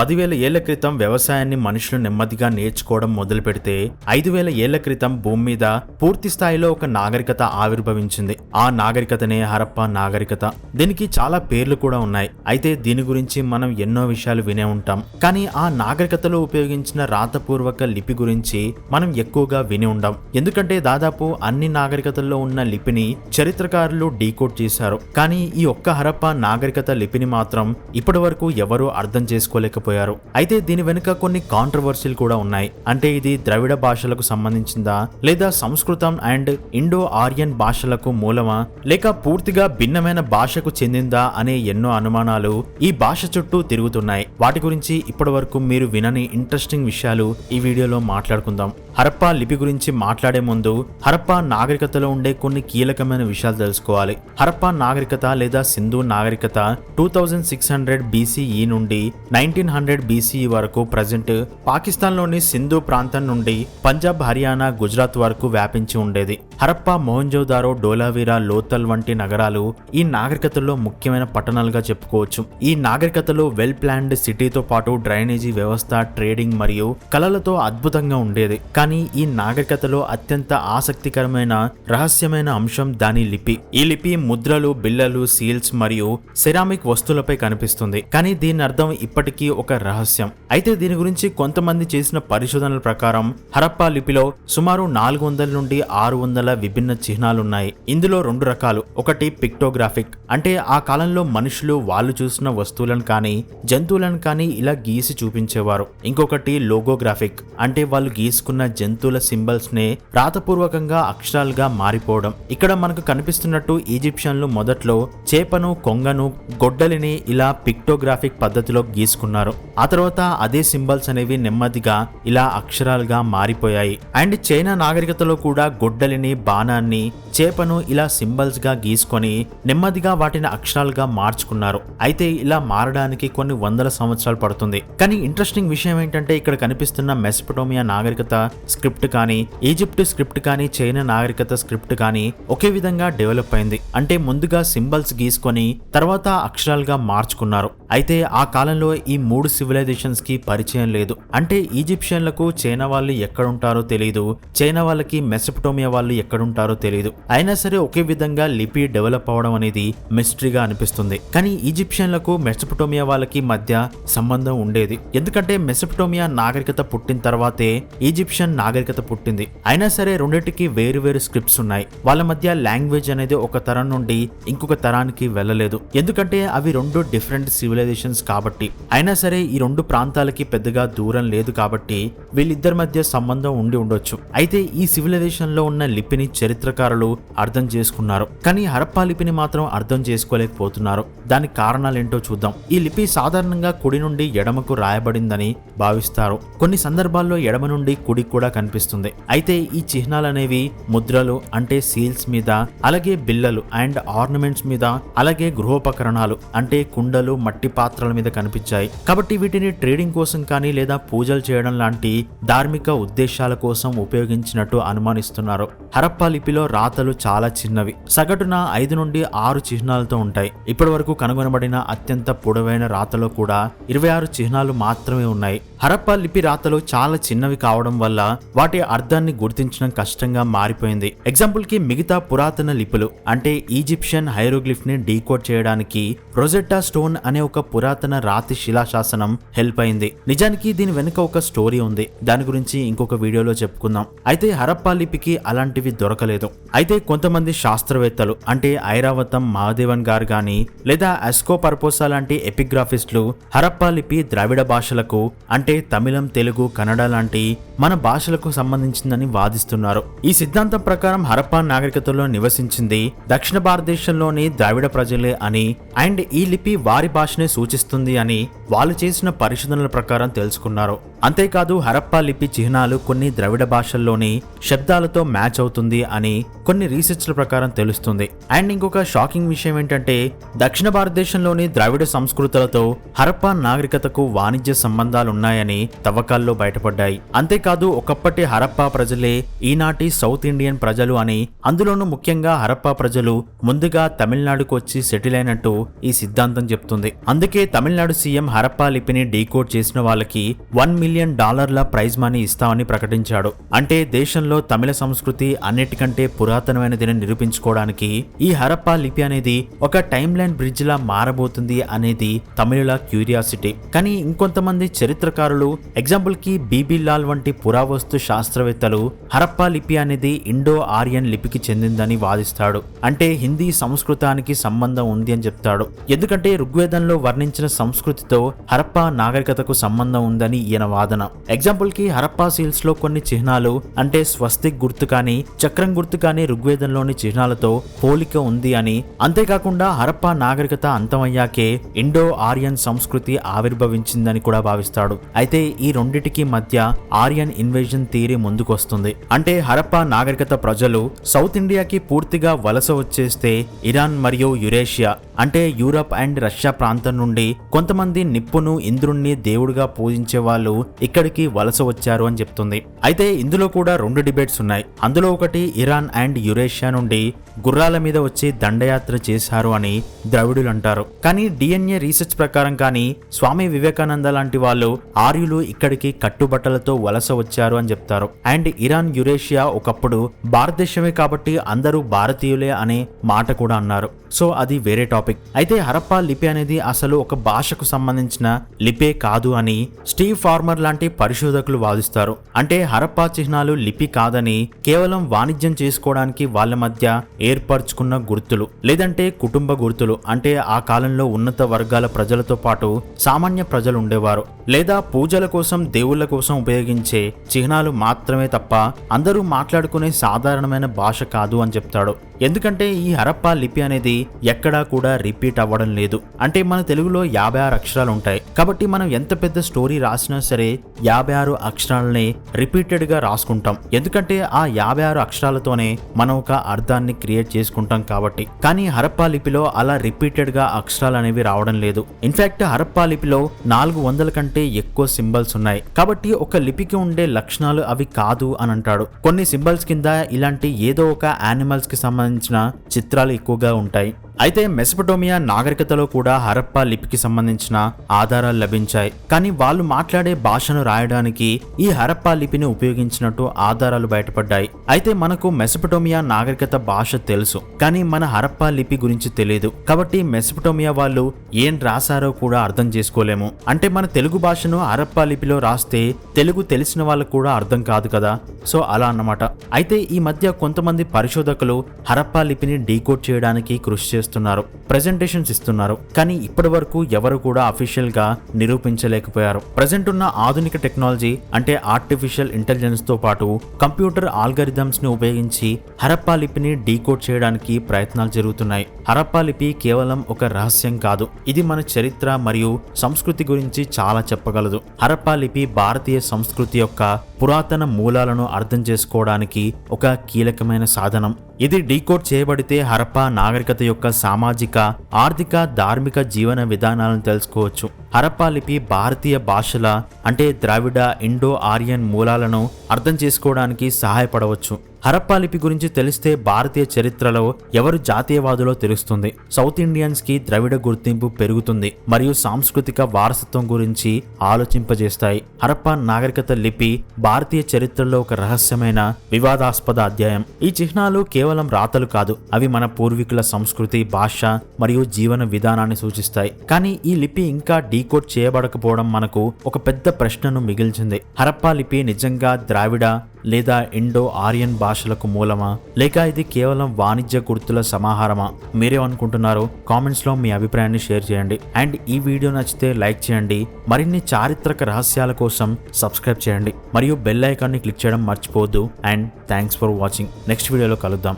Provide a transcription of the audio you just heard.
పదివేల ఏళ్ళ క్రితం వ్యవసాయాన్ని మనుషులు నెమ్మదిగా నేర్చుకోవడం మొదలు పెడితే ఐదు వేల ఏళ్ళ క్రితం భూమి మీద పూర్తి స్థాయిలో ఒక నాగరికత ఆవిర్భవించింది. ఆ నాగరికతనే హరప్ప నాగరికత. దీనికి చాలా పేర్లు కూడా ఉన్నాయి. అయితే దీని గురించి మనం ఎన్నో విషయాలు వినే ఉంటాం. కానీ ఆ నాగరికతలో ఉపయోగించిన రాతపూర్వక లిపి గురించి మనం ఎక్కువగా విని ఉండం. ఎందుకంటే దాదాపు అన్ని నాగరికతల్లో ఉన్న లిపిని చరిత్రకారులు డీకోడ్ చేశారు. కానీ ఈ ఒక్క హరప్ప నాగరికత లిపిని మాత్రం ఇప్పటి వరకు ఎవరూ అర్థం చేసుకోలేకపోయారు. అయితే దీని వెనుక కొన్ని కాంట్రవర్సీలు కూడా ఉన్నాయి. అంటే ఇది ద్రవిడ భాషలకు సంబంధించిందా? లేదా సంస్కృతం అండ్ ఇండో ఆర్యన్ భాషలకు మూలమా? లేక పూర్తిగా భిన్నమైన భాషకు చెందిందా అనే ఎన్నో అనుమానాలు ఈ భాష చుట్టూ తిరుగుతున్నాయి. వాటి గురించి ఇప్పటి వరకు మీరు వినని ఇంట్రెస్టింగ్ విషయాలు ఈ వీడియోలో మాట్లాడుకుందాం. హరప్పా లిపి గురించి మాట్లాడే ముందు హరప్పా నాగరికతలో ఉండే కొన్ని కీలకమైన విషయాలు తెలుసుకోవాలి. హరప్పా నాగరికత లేదా సింధు నాగరికత two thousand six hundred BCE నుండి నైన్టీన్ హండ్రెడ్ బీసీ వరకు ప్రజెంట్ పాకిస్తాన్లోని సింధు ప్రాంతం నుండి పంజాబ్ హర్యానా గుజరాత్ వరకు వ్యాపించి ఉండేది. హరప్ప మోహన్జోదారో డోలావీరా లోతల్ వంటి నగరాలు ఈ నాగరికతలో ముఖ్యమైన పట్టణాలుగా చెప్పుకోవచ్చు. ఈ నాగరికతలో వెల్ ప్లాన్డ్ సిటీతో పాటు డ్రైనేజీ వ్యవస్థ ట్రేడింగ్ మరియు కళలతో అద్భుతంగా ఉండేది. కానీ ఈ నాగరికతలో అత్యంత ఆసక్తికరమైన రహస్యమైన అంశం దాని లిపి. ఈ లిపి ముద్రలు బిళ్ళలు సీల్స్ మరియు సెరామిక్ వస్తువులపై కనిపిస్తుంది. కానీ దీని అర్థం ఇప్పటికీ ఒక రహస్యం. అయితే దీని గురించి కొంతమంది చేసిన పరిశోధనల ప్రకారం హరప్పా లిపిలో సుమారు నాలుగు వందల నుండి ఆరు వందల విభిన్న చిహ్నాలున్నాయి. ఇందులో రెండు రకాలు. ఒకటి పిక్టోగ్రాఫిక్. అంటే ఆ కాలంలో మనుషులు వాళ్ళు చూసిన వస్తువులను కానీ జంతువులను కానీ ఇలా గీసి చూపించేవారు. ఇంకొకటి లోగోగ్రాఫిక్. అంటే వాళ్ళు గీసుకున్న జంతువుల సింబల్స్ నే రాతపూర్వకంగా అక్షరాలుగా మారిపోవడం. ఇక్కడ మనకు కనిపిస్తున్నట్టు ఈజిప్షియన్లు మొదట్లో చేపను కొంగను గొడ్డలిని ఇలా పిక్టోగ్రాఫిక్ పద్ధతిలో గీసుకున్నారు. ఆ తర్వాత అదే సింబల్స్ అనేవి నెమ్మదిగా ఇలా అక్షరాలుగా మారిపోయాయి. అండ్ చైనా నాగరికతలో కూడా గొడ్డలిని బాణాన్ని చేపను ఇలా సింబల్స్గా గీసుకొని నెమ్మదిగా వాటిని అక్షరాలుగా మార్చుకున్నారు. అయితే ఇలా మారడానికి కొన్ని వందల సంవత్సరాలు పడుతుంది. కానీ ఇంట్రెస్టింగ్ విషయం ఏంటంటే ఇక్కడ కనిపిస్తున్న మెసపటోమియా నాగరికత స్క్రిప్ట్ కానీ ఈజిప్ట్ స్క్రిప్ట్ కానీ చైనా నాగరికత స్క్రిప్ట్ కానీ ఒకే విధంగా డెవలప్ అయింది. అంటే ముందుగా సింబల్స్ గీసుకొని తర్వాత అక్షరాలుగా మార్చుకున్నారు. అయితే ఆ కాలంలో ఈ మూడు సివిలైజేషన్స్కి పరిచయం లేదు. అంటే ఈజిప్షియన్లకు చైనా వాళ్ళు ఎక్కడుంటారో తెలియదు చైనా వాళ్ళకి మెస్పటోమియా వాళ్ళు ఎక్కడుంటారో తెలియదు అయినా సరే ఒకే విధంగా లిపి డెవలప్ అవడం అనేది మిస్టరీగా అనిపిస్తుంది. కానీ ఈజిప్షియన్లకు మెసపటోమియా వాళ్ళకి మధ్య సంబంధం ఉండేది. ఎందుకంటే మెసపటోమియా నాగరికత పుట్టిన తర్వాతే ఈజిప్షియన్ నాగరికత పుట్టింది. అయినా సరే రెండింటికి వేరు వేరు స్క్రిప్ట్స్ ఉన్నాయి. వాళ్ళ మధ్య లాంగ్వేజ్ అనేది ఒక తరం నుండి ఇంకొక తరానికి వెళ్ళలేదు. ఎందుకంటే అవి రెండు డిఫరెంట్ సివిలైజేషన్స్ కాబట్టి. అయినా సరే ఈ రెండు ప్రాంతాలకి పెద్దగా దూరం లేదు కాబట్టి వీళ్ళిద్దరి మధ్య సంబంధం ఉండి ఉండొచ్చు. అయితే ఈ సివిలైజేషన్లో ఉన్న లిపిని చరిత్రకారులు అర్థం చేసుకున్నారు. కానీ హరప్పా లిపిని మాత్రం అర్థం చేసుకోలేకపోతున్నారు. దానికి కారణాలేంటో చూద్దాం. ఈ లిపి సాధారణంగా కుడి నుండి ఎడమకు రాయబడిందని భావిస్తారు. కొన్ని సందర్భాల్లో ఎడమ నుండి కుడి కూడా కనిపిస్తుంది. అయితే ఈ చిహ్నాలనేవి ముద్రలు అంటే సీల్స్ మీద అలాగే బిల్లలు అండ్ ఆర్నమెంట్స్ మీద అలాగే గృహోపకరణాలు అంటే కుండలు మట్టి పాత్రల మీద కనిపించాయి. కాబట్టి వీటిని ట్రేడింగ్ కోసం కానీ లేదా పూజలు చేయడం లాంటి ధార్మిక ఉద్దేశాల కోసం ఉపయోగించినట్టు అనుమానిస్తున్నారు. హరప్పా లిపిలో రాతలు చాలా చిన్నవి. సగటున ఐదు నుండి ఆరు చిహ్నాలతో ఉంటాయి. ఇప్పటి వరకు కనుగొనబడిన అత్యంత పొడవైన రాతలో కూడా ఇరవై ఆరు చిహ్నాలు మాత్రమే ఉన్నాయి. హరప్ప లిపి రాతలు చాలా చిన్నవి కావడం వల్ల వాటి అర్థాన్ని గుర్తించడం కష్టంగా మారిపోయింది. ఎగ్జాంపుల్కి మిగతా పురాతన లిపులు అంటే ఈజిప్షియన్ హైరోగ్లిఫ్ని డీకోడ్ చేయడానికి రొజెట్టా స్టోన్ అనే ఒక పురాతన రాతి శిలాశాసనం హెల్ప్ అయింది. నిజానికి దీని వెనుక ఒక స్టోరీ ఉంది. దాని గురించి ఇంకొక వీడియోలో చెప్పుకుందాం. అయితే హరప్ప లిపికి అలాంటివి దొరకలేదు. అయితే కొంతమంది శాస్త్రవేత్తలు అంటే ఐరావతం మహాదేవన్ గారు గాని లేదా అస్కో పర్పోసా లాంటి ఎపిగ్రాఫిస్టులు హరప్పా లిపి ద్రావిడ భాషలకు అంటే తమిళం తెలుగు కన్నడ లాంటి మన భాషలకు సంబంధించిందని వాదిస్తున్నారు. ఈ సిద్ధాంతం ప్రకారం హరప్పా నాగరికతలో నివసించింది దక్షిణ భారతదేశంలోని ద్రావిడ ప్రజలే అని అండ్ ఈ లిపి వారి భాషనే సూచిస్తుంది అని వాళ్ళు చేసిన పరిశోధనల ప్రకారం తెలుసుకున్నారు. అంతేకాదు హరప్పా లిపి చిహ్నాలు కొన్ని ద్రవిడ భాషల్లోని శబ్దాలతో మ్యాచ్ అవుతుంది అని కొన్ని రీసెర్చ్ల ప్రకారం తెలుస్తుంది. అండ్ ఇంకొక షాకింగ్ విషయం ఏంటంటే దక్షిణ భారతదేశంలోని ద్రావిడ సంస్కృతులతో హరప్పా నాగరికతకు వాణిజ్య సంబంధాలున్నాయని తవ్వకాల్లో బయటపడ్డాయి. అంతేకాదు అంతేకాదు ఒకప్పటి హరప్పా ప్రజలే ఈనాటి సౌత్ ఇండియన్ ప్రజలు అని. అందులోనూ ముఖ్యంగా హరప్పా ప్రజలు ముందుగా తమిళనాడుకు వచ్చి సెటిల్ అయినట్టు ఈ సిద్ధాంతం చెప్తుంది. అందుకే తమిళనాడు సీఎం హరప్పా లిపిని డీకోడ్ చేసిన వాళ్ళకి వన్ మిలియన్ డాలర్ల ప్రైజ్ మనీ ఇస్తామని ప్రకటించాడు. అంటే దేశంలో తమిళ సంస్కృతి అన్నిటికంటే పురాతనమైనదని నిరూపించుకోవడానికి ఈ హరప్పా లిపి అనేది ఒక టైమ్ లైన్ బ్రిడ్జ్ లా మారబోతుంది అనేది తమిళుల క్యూరియాసిటీ. కానీ ఇంకొంతమంది చరిత్రకారులు ఎగ్జాంపుల్కి బీబీ లాల్ వంటి పురావస్తు శాస్త్రవేత్తలు హరప్పా లిపి అనేది ఇండో ఆర్యన్ లిపికి చెందిందని వాదిస్తాడు. అంటే హిందీ సంస్కృతానికి సంబంధం ఉంది అని చెప్తాడు. ఎందుకంటే ఋగ్వేదంలో వర్ణించిన సంస్కృతితో హరప్పా నాగరికతకు సంబంధం ఉందని ఈయన వాదన. ఎగ్జాంపుల్కి హరప్పా సీల్స్లో కొన్ని చిహ్నాలు అంటే స్వస్తిక్ గుర్తు కానీ చక్రం గుర్తు కానీ ఋగ్వేదంలోని చిహ్నాలతో పోలిక ఉంది అని. అంతేకాకుండా హరప్పా నాగరికత అంతమయ్యాకే ఇండో ఆర్యన్ సంస్కృతి ఆవిర్భవించిందని కూడా భావిస్తాడు. అయితే ఈ రెండిటికి మధ్య ఆర్యన్ ఇన్వేజన్ థియరీ ముందుకొస్తుంది. అంటే హరప్పా నాగరికత ప్రజలు సౌత్ ఇండియాకి పూర్తిగా వలస వచ్చేస్తే ఇరాన్ మరియు యురేషియా అంటే యూరప్ అండ్ రష్యా ప్రాంతం నుండి కొంతమంది నిప్పును ఇంద్రుణ్ణి దేవుడిగా పూజించే వాళ్ళు ఇక్కడికి వలస వచ్చారు అని చెప్తుంది. అయితే ఇందులో కూడా రెండు డిబేట్స్ ఉన్నాయి. అందులో ఒకటి ఇరాన్ అండ్ యురేషియా నుండి గుర్రాల మీద వచ్చి దండయాత్ర చేశారు అని ద్రవిడులు అంటారు. కానీ డిఎన్ఏ రీసెర్చ్ ప్రకారం కానీ స్వామి వివేకానంద లాంటి వాళ్ళు ఆర్యులు ఇక్కడికి కట్టుబట్టలతో వలస వచ్చారు అని చెప్తారు. అండ్ ఇరాన్ యురేషియా ఒకప్పుడు భారతదేశమే కాబట్టి అందరూ భారతీయులే అనే మాట కూడా అన్నారు. సో అది వేరే టాపిక్. అయితే హరప్పా లిపి అనేది అసలు ఒక భాషకు సంబంధించిన లిపే కాదు అని స్టీవ్ ఫార్మర్ లాంటి పరిశోధకులు వాదిస్తారు. అంటే హరప్పా చిహ్నాలు లిపి కాదని కేవలం వాణిజ్యం చేసుకోవడానికి వాళ్ళ మధ్య ఏర్పరచుకున్న గుర్తులు లేదంటే కుటుంబ గుర్తులు. అంటే ఆ కాలంలో ఉన్నత వర్గాల ప్రజలతో పాటు సామాన్య ప్రజలు ఉండేవారు. లేదా పూజల కోసం దేవుళ్ళ కోసం ఉపయోగించే చిహ్నాలు మాత్రమే తప్ప అందరూ మాట్లాడుకునే సాధారణమైన భాష కాదు అని చెప్తాడు. ఎందుకంటే ఈ హరప్పా లిపి అనేది ఎక్కడా కూడా రిపీట్ అవ్వడం లేదు. అంటే మన తెలుగులో యాభై ఆరు అక్షరాలు ఉంటాయి. కాబట్టి మనం ఎంత పెద్ద స్టోరీ రాసినా సరే యాభై ఆరు అక్షరాలని రిపీటెడ్గా రాసుకుంటాం. ఎందుకంటే ఆ యాభై ఆరు అక్షరాలతోనే మనం ఒక అర్థాన్ని క్రియేట్ చేసుకుంటాం కాబట్టి. కానీ హరప్పా లిపిలో అలా రిపీటెడ్గా అక్షరాలు అనేవి రావడం లేదు. ఇన్ఫాక్ట్ హరప్పా లిపిలో నాలుగు వందల కంటే ఎక్కువ సింబల్స్ ఉన్నాయి. కాబట్టి ఒక లిపికి ఉండే లక్షణాలు అవి కాదు అని అంటాడు. కొన్ని సింబల్స్ కింద ఇలాంటి ఏదో ఒక యానిమల్స్కి సంబంధించిన చిత్రాలు ఎక్కువగా ఉంటాయి. అయితే మెసపటోమియా నాగరికతలో కూడా హరప్పా లిపికి సంబంధించిన ఆధారాలు లభించాయి. కానీ వాళ్ళు మాట్లాడే భాషను రాయడానికి ఈ హరప్పా లిపిని ఉపయోగించినట్టు ఆధారాలు బయటపడ్డాయి. అయితే మనకు మెసపటోమియా నాగరికత భాష తెలుసు కానీ మన హరప్పా లిపి గురించి తెలియదు. కాబట్టి మెసపటోమియా వాళ్ళు ఏం రాశారో కూడా అర్థం చేసుకోలేము. అంటే మన తెలుగు భాషను హరప్పా లిపిలో రాస్తే తెలుగు తెలిసిన వాళ్ళకు కూడా అర్థం కాదు కదా? సో అలా అన్నమాట. అయితే ఈ మధ్య కొంతమంది పరిశోధకులు హరప్పా లిపిని డీకోడ్ చేయడానికి కృషి చేస్తున్నారు. ప్రెజెంటేషన్స్ ఇస్తున్నారు కానీ ఇప్పటి వరకు ఎవరు కూడా అఫీషియల్గా నిరూపించలేకపోయారు. ప్రజెంట్ ఉన్న ఆధునిక టెక్నాలజీ అంటే ఆర్టిఫిషియల్ ఇంటెలిజెన్స్తో పాటు కంప్యూటర్ ఆల్గరిథమ్స్ని ఉపయోగించి హరప్పా లిపిని డీకోడ్ చేయడానికి ప్రయత్నాలు జరుగుతున్నాయి. హరప్పా లిపి కేవలం ఒక రహస్యం కాదు ఇది మన చరిత్ర మరియు సంస్కృతి గురించి చాలా చెప్పగలదు. హరప్పా లిపి భారతీయ సంస్కృతి యొక్క పురాతన మూలాలను అర్థం చేసుకోవడానికి ఒక కీలకమైన సాధనం. ఇది డీకోడ్ చేయబడితే హరప్పా నాగరికత యొక్క సామాజిక ఆర్థిక ధార్మిక జీవన విధానాలను తెలుసుకోవచ్చు. హరప్పా లిపి భారతీయ భాషల అంటే ద్రావిడ ఇండో ఆర్యన్ మూలాలను అర్థం చేసుకోవడానికి సహాయపడవచ్చు. హరప్పా లిపి గురించి తెలిస్తే భారతీయ చరిత్రలో ఎవరు జాతీయవాదులో తెలుస్తుంది? సౌత్ ఇండియన్స్కి ద్రవిడ గుర్తింపు పెరుగుతుంది మరియు సాంస్కృతిక వారసత్వం గురించి ఆలోచింపజేస్తాయి. హరప్పా నాగరికత లిపి భారతీయ చరిత్రలో ఒక రహస్యమైన వివాదాస్పద అధ్యాయం. ఈ చిహ్నాలు కేవలం రాతలు కాదు అవి మన పూర్వీకుల సంస్కృతి భాష మరియు జీవన విధానాన్ని సూచిస్తాయి. కానీ ఈ లిపి ఇంకా డీకోడ్ చేయబడకపోవడం మనకు ఒక పెద్ద ప్రశ్నను మిగిల్చింది. హరప్పా లిపి నిజంగా ద్రావిడ లేదా ఇండో ఆర్యన్ భాషలకు మూలమా? లేక ఇది కేవలం వాణిజ్య గుర్తుల సమాహారమా? మీరేమనుకుంటున్నారో కామెంట్స్లో మీ అభిప్రాయాన్ని షేర్ చేయండి. అండ్ ఈ వీడియో నచ్చితే లైక్ చేయండి. మరిన్ని చారిత్రక రహస్యాల కోసం సబ్స్క్రైబ్ చేయండి. మరియు బెల్ ఐకాన్ని క్లిక్ చేయడం మర్చిపోవద్దు. And thanks for watching. Next వీడియోలో కలుద్దాం.